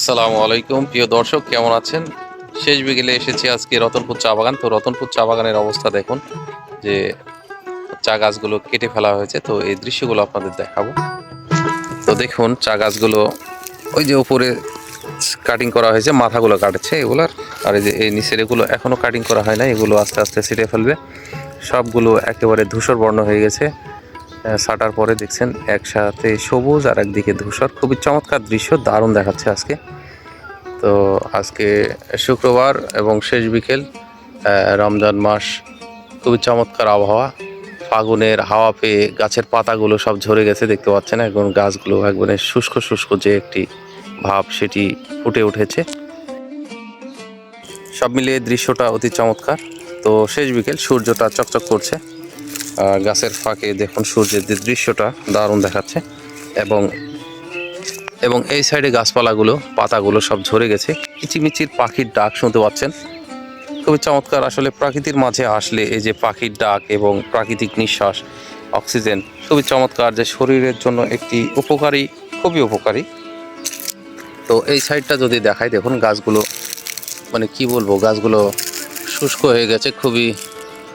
আসসালামু আলাইকুম। প্রিয় দর্শক, কেমন আছেন? শেষ বিকেলে এসেছি আজকে রতনপুর চা বাগান। তো রতনপুর চা বাগানের অবস্থা দেখুন, যে চা গাছগুলো কেটে ফেলা হয়েছে। তো এই দৃশ্যগুলো আপনাদের দেখাবো। তো দেখুন, চা গাছগুলো ওই যে উপরে কাটিং করা হয়েছে, মাথাগুলো কাটছে এগুলার। আর এই যে এই নিচের এগুলো এখনও কাটিং করা হয় না এগুলো আস্তে আস্তে ছিটে ফেলবে। সবগুলো একেবারে ধূসর বর্ণ হয়ে গেছে। ছাটার পরে দেখছেন একসাথে সবুজ আর একদিকে ধূসর। খুবই চমৎকার দৃশ্য, দারুণ দেখাচ্ছে আজকে। তো আজকে শুক্রবার এবং শেষ বিকেল রমজান মাস, খুবই চমৎকার আবহাওয়া। ফাগুনের হাওয়া পেয়ে গাছের পাতাগুলো সব ঝরে গেছে, দেখতে পাচ্ছেন এখন গাছগুলো একবারে শুষ্ক শুষ্ক যে একটি ভাব সেটি ফুটে উঠেছে। সব মিলিয়ে দৃশ্যটা অতি চমৎকার। তো শেষ বিকেল, সূর্যটা চকচক করছে। গাছের ফাঁকে দেখুন সূর্যের যে দৃশ্যটা দারুণ দেখাচ্ছে। এবং এবং এই সাইডে গাছপালাগুলো, পাতাগুলো সব ঝরে গেছে। কিচিমিচির পাখির ডাক শুনতে পাচ্ছেন। খুবই চমৎকার আসলে প্রকৃতির মাঝে আসলে এই যে পাখির ডাক এবং প্রাকৃতিক নিঃশ্বাস, অক্সিজেন, খুবই চমৎকার যে শরীরের জন্য একটি উপকারী, খুবই উপকারী। তো এই সাইডটা যদি দেখাই, দেখুন গাছগুলো মানে কি বলব, গাছগুলো শুষ্ক হয়ে গেছে, খুবই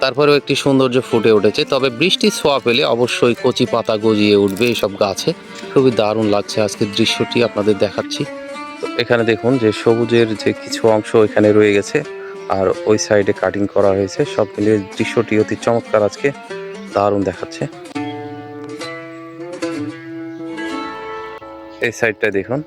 তারপরেও একটি সৌন্দর্য ফুটে উঠেছে। তবে বৃষ্টি ছোঁয়া পেলে অবশ্যই কচি পাতা গজিয়ে উঠবে এইসব গাছে। খুবই দারুণ লাগছে আজকের দৃশ্যটি, আপনাদের দেখাচ্ছি। এখানে দেখুন যে সবুজের যে কিছু অংশ এখানে রয়ে গেছে, আর ওই সাইডে কাটিং করা হয়েছে। সব মিলিয়ে দৃশ্যটি অতি চমৎকার আজকে। দারুণ দেখাচ্ছে। এই সাইডটা দেখুন।